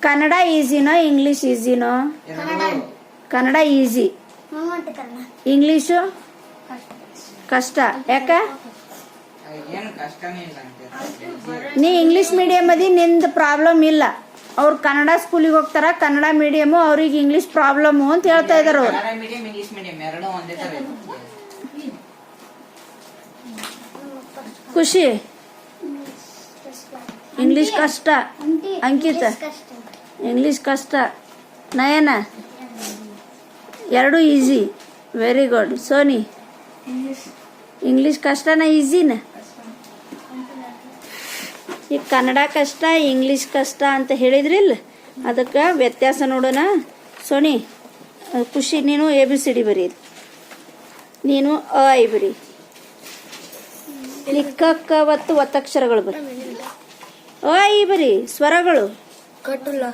ಕನ್ನಡ ಈಸಿನೋ ಇಂಗ್ಲೀಷ್ ಈಸಿನೋ? Kannada. Easy. English? ಕಷ್ಟ. ಯಾಕ? ಏನು ಕಷ್ಟನೇ ಇಲ್ಲ ಅಂತ. ನೀ ಇಂಗ್ಲೀಷ್ ಮೀಡಿಯಮ್ ಅದಿ ನಿಂದ ಪ್ರಾಬ್ಲಮ್ ಇಲ್ಲ. ಅವ್ರು ಕನ್ನಡ ಸ್ಕೂಲಿಗೆ ಹೋಗ್ತಾರ ಕನ್ನಡ ಮೀಡಿಯಮು ಅವ್ರಿಗೆ ಇಂಗ್ಲೀಷ್ ಪ್ರಾಬ್ಲಮ್ ಅಂತ ಹೇಳ್ತಾ ಇದಾರೆ ಅವ್ರು. ಕನ್ನಡ ಮೀಡಿಯಂ ಇಂಗ್ಲಿಷ್ ಮೀಡಿಯಂ ಎರಡೂ ಒಂದೇ ತರ ಖುಷಿ? ಇಂಗ್ಲೀಷ್ ಕಷ್ಟ. ಅಂಕಿತ. ಇಂಗ್ಲೀಷ್ ಕಷ್ಟ. ನಯನ? ಎರಡು easy very good Soni? English ಕಷ್ಟನ ಈಸಿನ ಈಗ ಕನ್ನಡ ಕಷ್ಟ ಇಂಗ್ಲೀಷ್ ಕಷ್ಟ ಅಂತ ಹೇಳಿದ್ರಿಲ್ಲ ಅದಕ್ಕೆ ವ್ಯತ್ಯಾಸ ನೋಡೋಣ. ಸೋನಿ ಖುಷಿ ನೀನು ಎ ಬಿ ಸಿ ಡಿ ಬರೀ. ನೀನು ಅ ಐ ಬರೀ. ಲಿಕ್ಕ ಒತ್ತು ಒತ್ತಕ್ಷರಗಳು ಬರೀ. ಅ ಐ ಬರೀ. ಸ್ವರಗಳು. ಕಟ್ಟುಲ್ಲ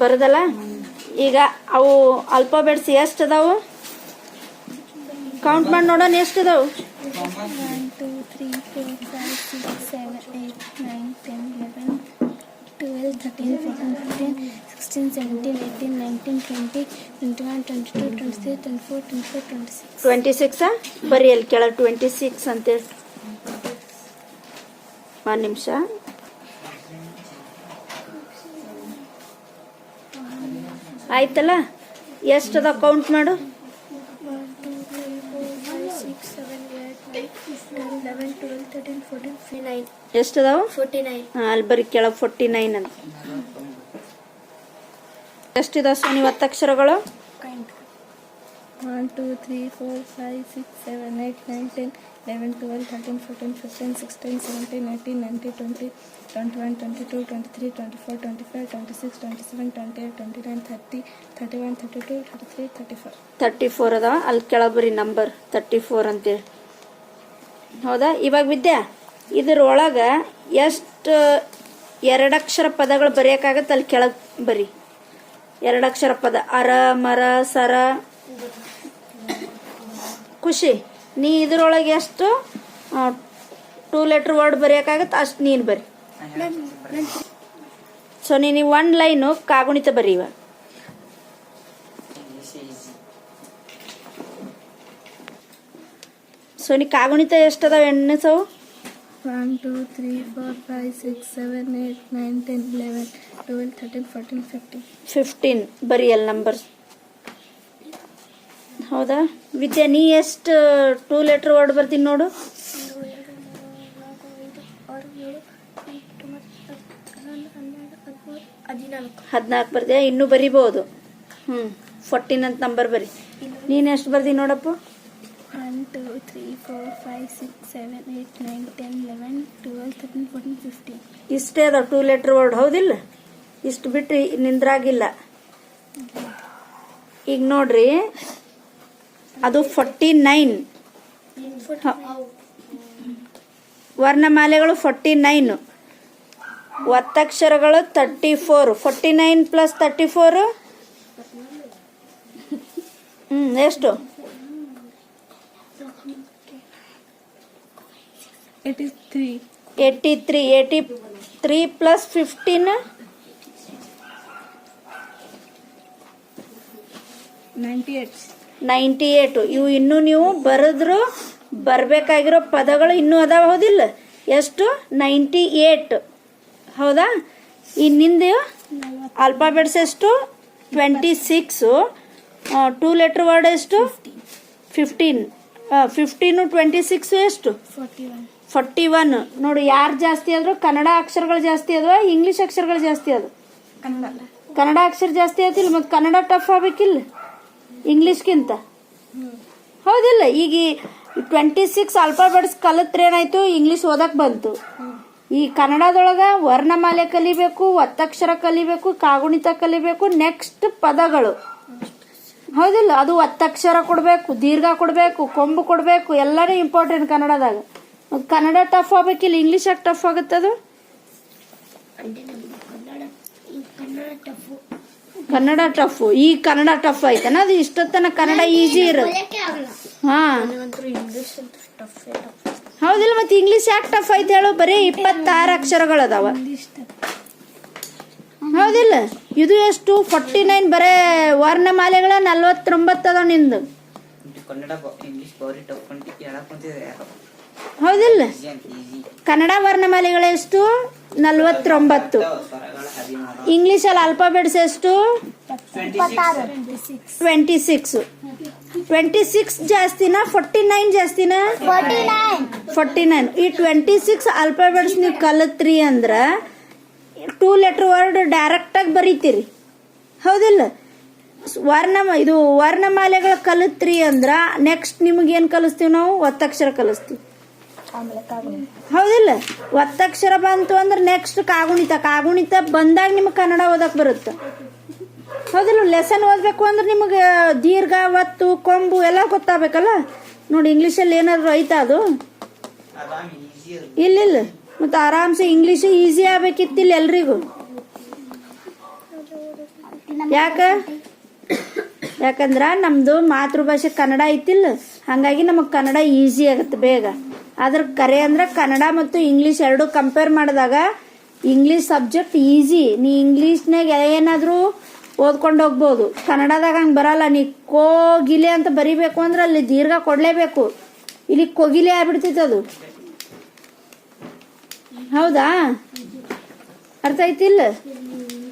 ಬರೋದಲ್ಲ? ಈಗ ಅವು ಅಲ್ಫಾಬೆಟ್ಸ್ ಎಷ್ಟು ಅದಾವು ಕೌಂಟ್ ಮಾಡಿ ನೋಡೋಣ ಎಷ್ಟು ಅದಾವು twelve sixteen seventeen eighteen twenty twenty one twenty two twenty twenty four twenty twenty twenty ಸಿಕ್ಸಾ ಬರೀ ಅಲ್ಲಿ ಕೆಳಗೆ ಟ್ವೆಂಟಿ ಸಿಕ್ಸ್ ಅಂತೇಳಿ ಒಂದು ನಿಮಿಷ ಆಯ್ತಲ್ಲ ಎಷ್ಟು ಅದ ಕೌಂಟ್ ಮಾಡು one two three four five six seven eight nine ten eleven twelve thirteen fourteen ಫಿ ನೈನ್ ಎಷ್ಟು ಕೌಂಟ್ ಮಾಡು? ನೈನ್ ಹಾಂ, ಅಲ್ಲಿ ಬರೀ ಕೆಳಗೆ ಫೋರ್ಟಿ ನೈನ್ ಅಂತ. ಎಷ್ಟಿದಾವೆ Sony ಒತ್ತಕ್ಷರಗಳು one two three four five six seven eight nine ten eleven twelve thirteen fourteen fifteen sixteen seventeen eighteen nineteen twenty twenty one twenty two twenty three twenty four twenty five twenty six twenty seven twenty eight twenty nine thirty thirty one thirty two thirty three thirty four thirty four ಅದಾವ ಅಲ್ಲಿ ಕೆಳಗೆ ಬರೀ number thirty four ಅಂತೇಳಿ. ಹೌದಾ? ಇವಾಗ ವಿದ್ಯಾ, ಇದ್ರೊಳಗೆ ಎಷ್ಟು, ಎರಡಕ್ಷರ ಪದಗಳು ಬರೆಯೋಕ್ಕಾಗತ್ತೆ ಅಲ್ಲಿ ಕೆಳಗೆ ಬರಿ ಎರಡಕ್ಷರ ಪದ. ಅರ, ಮರ, ಸರ. ಖುಷಿ. ನೀ ಇದ್ರೊಳಗೆ ಎಷ್ಟು? ಟೂ ಲೆಟ್ರ್ ವರ್ಡ್ ಬರೆಯೋಕ್ಕಾಗತ್ತೆ? ಅಷ್ಟು ನೀನು ಬರಿ. ಸೊ ನೀನು ಒನ್ ಲೈನು ಕಾಗುಣಿತ ಬರೀವ ಸೊ ನೀ ಕಾಗುಣಿತ ಎಷ್ಟು ಎಣ್ಣೆ ಸೌ one two three four five six seven eight nine ten eleven twelve thirteen fourteen fifteen fifteen ಬರೀ ಅಲ್ಲಿ ನಂಬರ್ಸ್ ಹೌದಾ? ವಿದ್ಯಾ ನೀ ಎಷ್ಟು ಟೂ ಲೆಟ್ರ್ ವರ್ಡ್ ಬರ್ತೀನಿ ನೋಡು. ಹದಿನಾಲ್ಕು ಬರ್ತೀಯ? ಇನ್ನೂ ಬರಿಬೋದು. ಹ್ಞೂ ಫೋರ್ಟೀನ್ ಅಂತ ನಂಬರ್ ಬರಿ. ನೀನು ಎಷ್ಟು ಬರ್ದಿ ನೋಡಪ್ಪ? One two three four five six seven eight nine ten eleven twelve thirteen fourteen fifteen ಇಷ್ಟೇ ಅದಾವ ಟೂ ಲೆಟ್ರ್ ವರ್ಡ್ ಹೌದಿಲ್ಲ? ಇಷ್ಟು ಬಿಟ್ಟು ನಿಂದ್ರಾಗಿಲ್ಲ. ಈಗ ನೋಡ್ರಿ ಅದು ಫೋರ್ಟಿ ನೈನ್ ವರ್ಣಮಾಲೆಗಳು forty nine ಒತ್ತಕ್ಷರಗಳು thirty four forty nine plus thirty four ಹ್ಞೂ ಎಷ್ಟು? Eighty three eighty three plus fifteen ninety eight ninety eight. ಇವು ಇನ್ನೂ ನೀವು ಬರೆದ್ರು ಬರಬೇಕಾಗಿರೋ ಪದಗಳು ಇನ್ನೂ ಅದಾವ ಹೌದಿಲ್ಲ? ಎಷ್ಟು? Ninety eight. ಹೌದಾ? ಇನ್ನಿಂದ ಆಲ್ಫಾಬೆಟ್ಸ್ ಎಷ್ಟು? Twenty six two letter word ಎಷ್ಟು? ಫಿಫ್ಟೀನ್ ಫಿಫ್ಟೀನು ಟ್ವೆಂಟಿ ಸಿಕ್ಸು ಎಷ್ಟು ಫೋರ್ಟಿ ಒನ್ ಫಾರ್ಟಿ ಒನ್ ನೋಡು ಯಾರು ಜಾಸ್ತಿ ಆದರೂ ಕನ್ನಡ ಅಕ್ಷರಗಳು ಜಾಸ್ತಿ ಅದಾವ ಇಂಗ್ಲೀಷ್ ಅಕ್ಷರಗಳು ಜಾಸ್ತಿ ಅದು ಕನ್ನಡ. ಕನ್ನಡ ಅಕ್ಷರ ಜಾಸ್ತಿ ಆಯ್ತಿಲ್ಲ ಮತ್ತು ಕನ್ನಡ ಟಫ್ ಆಗ್ಬೇಕಿಲ್ಲ? ಇಂಗ್ಲೀಷ್ಗಿಂತ? ಹೌದಿಲ್ಲ, ಈಗ ಟ್ವೆಂಟಿ ಸಿಕ್ಸ್ ಆಲ್ಫಾಬೆಟ್ಸ್ ಕಲಿತ್ರೆ ಏನಾಯ್ತು ಇಂಗ್ಲೀಷ್ ಓದಕ್ಕೆ ಬಂತು. ಈ ಕನ್ನಡದೊಳಗೆ ವರ್ಣಮಾಲೆ ಕಲಿಬೇಕು, ಒತ್ತಕ್ಷರ ಕಲಿಬೇಕು, ಕಾಗುಣಿತ ಕಲಿಬೇಕು ನೆಕ್ಸ್ಟ್ ಪದಗಳು. ಹೌದಿಲ್ಲ, ಅದು ಒತ್ತಕ್ಷರ ಕೊಡಬೇಕು, ದೀರ್ಘ ಕೊಡಬೇಕು, ಕೊಂಬು ಕೊಡಬೇಕು ಎಲ್ಲರೂ ಇಂಪಾರ್ಟೆಂಟ್ ಕನ್ನಡದಾಗ. ಕನ್ನಡ ಟಫ್ ಆಗ್ಬೇಕಿಲ್ಲ ಇಂಗ್ಲೀಷ್ ಯಾಕೆ ಟಫ್ ಆಗುತ್ತೆ ಅದು ಕನ್ನಡ ಟಫ್ ಈ ಕನ್ನಡ ಟಫ್ ಐತನ? ಅದು ಇಷ್ಟೊತ್ತನ ಕನ್ನಡ ಈಸಿ ಇರೋದು. ಹಾ. ಇಂಗ್ಲೀಷ್ ಅಂತ ಟಫ್ ಹೌದಿಲ್ಲ ಮತ್ತೆ ಇಂಗ್ಲೀಷ್ ಯಾಕೆ ಟಫ್ ಐತೆ ಹೇಳು? ಬರೀ ಇಪ್ಪತ್ತಾರು ಅಕ್ಷರಗಳದಾವ ಹೌದಿಲ್ಲ? ಇದು ಎಷ್ಟು? ಫಾರ್ಟಿ ನೈನ್ ಬರೇ ವರ್ಣಮಾಲೆಗಳ ನಲ್ವತ್ತೊಂಬತ್ತು ಅದಾವ ನಿಂದು. ಕನ್ನಡ ಇಂಗ್ಲಿಷ್ ಹೌದಿಲ್ಲ? ಕನ್ನಡ ವರ್ಣಮಾಲೆಗಳು ಎಷ್ಟು? ನಲ್ವತ್ತೊಂಬತ್ತು. ಇಂಗ್ಲಿಷ್ ಅಲ್ಲಿ ಇಂಗ್ಲೀಷಲ್ಲಿ ಆಲ್ಫಾಬೆಟ್ಸ್ ಎಷ್ಟು? ಟ್ವೆಂಟಿ ಸಿಕ್ಸ್ ಟ್ವೆಂಟಿ ಸಿಕ್ಸ್ ಜಾಸ್ತಿನಾ? ಫೋರ್ಟಿ ನೈನ್ ಜಾಸ್ತಿನಾ? ಫೋರ್ಟಿ ನೈನ್ ಈ ಟ್ವೆಂಟಿ ಸಿಕ್ಸ್ ಅಲ್ಫಾಬೆಟ್ಸ್ ನೀವು ಕಲತ್ರಿ ಅಂದ್ರೆ ಟೂ ಲೆಟರ್ ವರ್ಡ್ ಡೈರೆಕ್ಟಾಗಿ ಬರೀತೀರಿ. ಹೌದಿಲ್ಲ? ಸ್- ವರ್ಣ ಇದು ವರ್ಣಮಾಲೆಗಳು ಕಲಿತ್ರಿ ಅಂದ್ರೆ ನೆಕ್ಸ್ಟ್ ನಿಮ್ಗೆ ಏನು ಕಲಿಸ್ತೀವಿ ನಾವು? ಒತ್ತಕ್ಷರ ಕಲಿಸ್ತೀವಿ. ಹೌದಿಲ್ಲ. ಒತ್ತಕ್ಷರ ಬಂತು ಅಂದ್ರೆ ನೆಕ್ಸ್ಟ್ ಕಾಗುಣಿತ. ಕಾಗುಣಿತ ಬಂದಾಗ ನಿಮಗೆ ಕನ್ನಡ ಓದಕ್ಕೆ ಬರುತ್ತೆ. ಹೌದಿಲ್ಲ ಲೆಸನ್ ಓದಬೇಕು ಅಂದ್ರೆ ನಿಮಗೆ ದೀರ್ಘ, ಒತ್ತು, ಕೊಂಬು ಎಲ್ಲ ಗೊತ್ತಾಗಬೇಕಲ್ಲ? ನೋಡಿ ಇಂಗ್ಲೀಷಲ್ಲಿ ಏನಾದರೂ ಐತಾ ಅದು? ಇಲ್ಲ ಇಲ್ಲ. ಮತ್ತು ಆರಾಮ್ಸೆ ಇಂಗ್ಲೀಷ್ ಈಸಿ ಆಗ್ಬೇಕಿತ್ತಿಲ್ಲ ಎಲ್ರಿಗೂ. ಯಾಕ? ಯಾಕಂದ್ರೆ ನಮ್ದು ಮಾತೃಭಾಷೆ ಕನ್ನಡ ಐತಿಲ್ಲ. ಹಾಗಾಗಿ ನಮಗೆ ಕನ್ನಡ ಈಸಿ ಆಗುತ್ತೆ ಬೇಗ. ಆದ್ರೆ ಕರೆ ಅಂದ್ರೆ ಕನ್ನಡ ಮತ್ತು ಇಂಗ್ಲೀಷ್ ಎರಡು ಕಂಪೇರ್ ಮಾಡಿದಾಗ ಇಂಗ್ಲೀಷ್ ಸಬ್ಜೆಕ್ಟ್ ಈಸಿ ನೀ ಇಂಗ್ಲೀಷ್ನಾಗ ಏನಾದರೂ ಓದ್ಕೊಂಡು ಹೋಗ್ಬೋದು. ಕನ್ನಡದಾಗ ಹಂಗೆ ಬರಲ್ಲ. ನೀ ಕೋಗಿಲೆ ಅಂತ ಬರಿಬೇಕು ಅಂದ್ರೆ ಅಲ್ಲಿ ದೀರ್ಘ ಕೊಡಲೇಬೇಕು. ಇಲ್ಲಿ ಕೊಗಿಲೆ ಆಗ್ಬಿಡ್ತೈತೆ ಅದು. ಹೌದಾ? ಅರ್ಥ ಆಯ್ತಿಲ್ಲ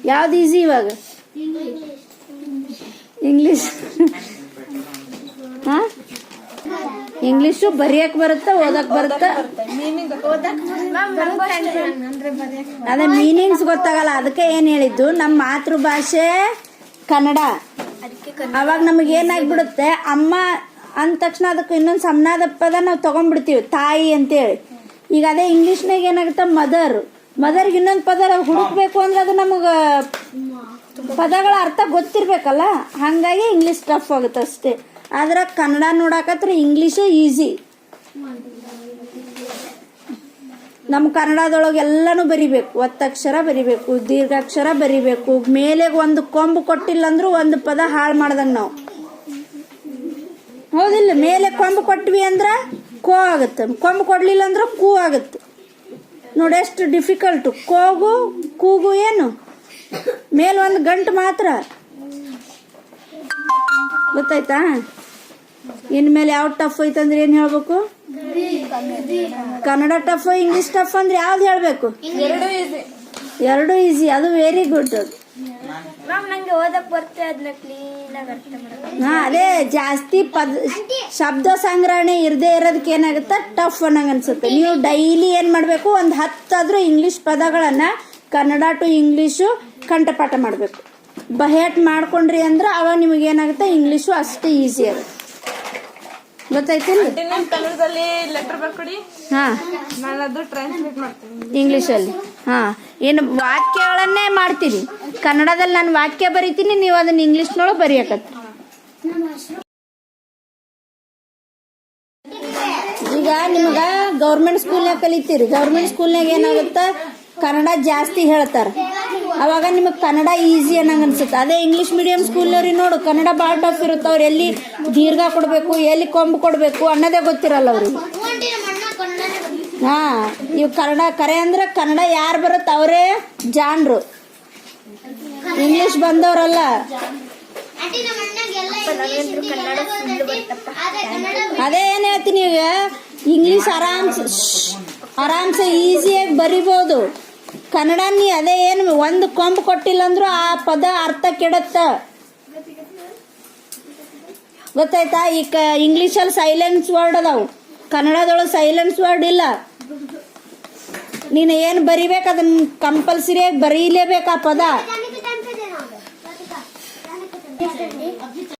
ಯಾವ್ದು ಈಸಿ ಇವಾಗ? ಇಂಗ್ಲಿಷ್ ಹಾ ಇಂಗ್ಲಿಷು ಬರೆಯಕ್ ಬರುತ್ತಾ ಓದಕ್ ಬರುತ್ತಾ? ಅಂದ್ರೆ ಬರೆಯಕ್ಕೆ ಅದೇ ಮೀನಿಂಗ್ಸ್ ಗೊತ್ತಾಗಲ್ಲ ಅದಕ್ಕೆ ಏನ್ ಹೇಳಿದ್ದು? ನಮ್ಮ ಮಾತೃಭಾಷೆ ಕನ್ನಡ. ಅವಾಗ ನಮಗೆ ಏನಾಗ್ಬಿಡುತ್ತೆ ಅಮ್ಮ ಅಂದ ತಕ್ಷಣ ಅದಕ್ಕೆ ಇನ್ನೊಂದು ಸಮನಾದ ಪದ ನಾವು ತಗೊಂಡ್ಬಿಡ್ತೀವಿ ತಾಯಿ ಅಂತೇಳಿ. ಈಗ ಅದೇ ಇಂಗ್ಲೀಷ್ನಾಗ ಏನಾಗುತ್ತೆ? ಮದರ್ ಮದರ್ಗೆ ಇನ್ನೊಂದು ಪದ ನಾವು ಹುಡುಕ್ಬೇಕು ಅಂದ್ರೆ ಅದು ನಮಗೆ ಪದಗಳ ಅರ್ಥ ಗೊತ್ತಿರ್ಬೇಕಲ್ಲ? ಹಾಗಾಗಿ ಇಂಗ್ಲಿಷ್ ಟಫ್ ಆಗುತ್ತೆ ಅಷ್ಟೇ. ಆದ್ರೆ ಕನ್ನಡ ನೋಡಾಕತ್ರ ಇಂಗ್ಲೀಷೇ ಈಸಿ ನಮ್ಮ ಕನ್ನಡದೊಳಗೆ ಎಲ್ಲನೂ ಬರಿಬೇಕು. ಒತ್ತಕ್ಷರ ಬರಿಬೇಕು, ದೀರ್ಘಾಕ್ಷರ ಬರಿಬೇಕು. ಮೇಲೆ ಒಂದು ಕೊಂಬು ಕೊಟ್ಟಿಲ್ಲ ಅಂದ್ರೂ ಒಂದು ಪದ ಹಾಳು ಮಾಡ್ದಂಗೆ ನಾವು. ಹೌದಿಲ್ಲ, ಮೇಲೆ ಕೊಂಬು ಕೊಟ್ವಿ ಅಂದ್ರೆ ಕೋ ಆಗುತ್ತೆ. ಕೊಂಬು ಕೊಡಲಿಲ್ಲ ಅಂದ್ರೆ ಕೂ ಆಗುತ್ತೆ. ನೋಡಿ ಎಷ್ಟು ಡಿಫಿಕಲ್ಟು ಕೋಗು, ಕೂಗು ಏನು? ಮೇಲೆ ಒಂದು ಗಂಟು ಮಾತ್ರ. ಗೊತ್ತಾಯ್ತಾ? ಇನ್ಮೇಲೆ ಯಾವ ಟಫ್ ಐತಂದ್ರೆ ಏನು ಹೇಳ್ಬೇಕು? ಕನ್ನಡ ಟಫ್ ಇಂಗ್ಲಿಷ್ ಟಫ್ ಅಂದ್ರೆ ಯಾವ್ದು ಹೇಳ್ಬೇಕು? ಎರಡು ಈಸಿ ಅದು ವೆರಿ ಗುಡ್ ಅದು ಹಾ ಅದೇ ಜಾಸ್ತಿ ಪದ ಶಬ್ದ ಸಂಗ್ರಹಣೆ ಇರದೇ ಇರೋದಕ್ಕೆ ಏನಾಗುತ್ತೆ? ಟಫ್ ಅನ್ನಂಗ ಅನ್ಸುತ್ತೆ. ನೀವು ಡೈಲಿ ಏನು ಮಾಡಬೇಕು? ಒಂದು ಹತ್ತಾದ್ರೂ ಇಂಗ್ಲಿಷ್ ಪದಗಳನ್ನ ಕನ್ನಡ ಟು ಇಂಗ್ಲೀಷು ಕಂಠಪಾಠ ಮಾಡಬೇಕು. ಬಹೇಟ್ ಮಾಡ್ಕೊಂಡ್ರಿ ಅಂದ್ರೆ ಅವಾಗ ನಿಮಗೆ ಏನಾಗುತ್ತೆ? ಇಂಗ್ಲೀಷು ಅಷ್ಟು ಈಸಿ ಆಗುತ್ತೆ ಗೊತ್ತಾಯ್ತಿಲ್ಲ ನೀವು ಕನ್ನಡದಲ್ಲಿ ಲೆಟರ್ ಬರ್ಕೊಡಿ. ಹಾಂ. ನಾನು ಅದು ಟ್ರಾನ್ಸ್ಲೇಟ್ ಮಾಡ್ತೀನಿ. ಇಂಗ್ಲೀಷಲ್ಲಿ ಹಾಂ. ಏನು ವಾಕ್ಯಗಳನ್ನೇ ಮಾಡ್ತೀನಿ ಕನ್ನಡದಲ್ಲಿ ನಾನು ವಾಕ್ಯ ಬರಿತೀನಿ ನೀವು ಅದನ್ನ ಇಂಗ್ಲೀಷ್ನೊಳಗೆ ಬರೆಯಕತ್ತಿ. ಈಗ ನಿಮ್ಗೆ ಗೌರ್ಮೆಂಟ್ ಸ್ಕೂಲ್ನಾಗ ಕಲಿತೀರಿ. ಗೌರ್ಮೆಂಟ್ ಸ್ಕೂಲ್ನಾಗ ಏನಾಗುತ್ತೆ? ಕನ್ನಡ ಜಾಸ್ತಿ ಹೇಳ್ತಾರೆ. ಅವಾಗ ನಿಮಗೆ ಕನ್ನಡ ಈಸಿ ಅನ್ನಂಗೆ ಅನ್ಸುತ್ತೆ. ಅದೇ ಇಂಗ್ಲೀಷ್ ಮೀಡಿಯಂ ಸ್ಕೂಲ್ನವ್ರಿಗೆ ನೋಡು ಕನ್ನಡ ಭಾಳ ಟಫ್ ಇರುತ್ತೆ ಅವ್ರು ಎಲ್ಲಿ ದೀರ್ಘ ಕೊಡಬೇಕು, ಎಲ್ಲಿ ಕೊಂಬು ಕೊಡಬೇಕು ಅನ್ನೋದೇ ಗೊತ್ತಿರಲ್ಲ ಅವ್ರಿಗೆ. ಹಾ, ಇವ್ ಕನ್ನಡ, ಕರೆ ಅಂದ್ರೆ ಕನ್ನಡ ಯಾರು ಬರುತ್ತೆ ಅವರೇ ಜಾನ್ರು. ಇಂಗ್ಲಿಷ್ ಬಂದವರಲ್ಲ. ಅದೇ ಏನ್ ಹೇಳ್ತೀನಿ ಈಗ ಇಂಗ್ಲಿಷ್ ಆರಾಮ್ಸೆ ಆರಾಮ್ಸೆ ಈಸಿಯಾಗಿ ಬರಿಬೋದು. ಕನ್ನಡ ನೀ ಅದೇ ಏನು, ಒಂದು ಕೊಂಬು ಕೊಟ್ಟಿಲ್ಲ ಅಂದ್ರೂ ಆ ಪದ ಅರ್ಥ ಕೆಡತ್ತ? ಗೊತ್ತಾಯ್ತಾ ಈ ಕ ಇಂಗ್ಲೀಷಲ್ಲಿ ಸೈಲೆನ್ಸ್ ವರ್ಡ್ ಅದಾವು ಕನ್ನಡದೊಳಗೆ ಸೈಲೆನ್ಸ್ ವರ್ಡ್ ಇಲ್ಲ ನೀನು ಏನು ಬರಿಬೇಕು ಅದನ್ನ ಕಂಪಲ್ಸರಿಯಾಗಿ ಬರೀಲೇಬೇಕು ಪದ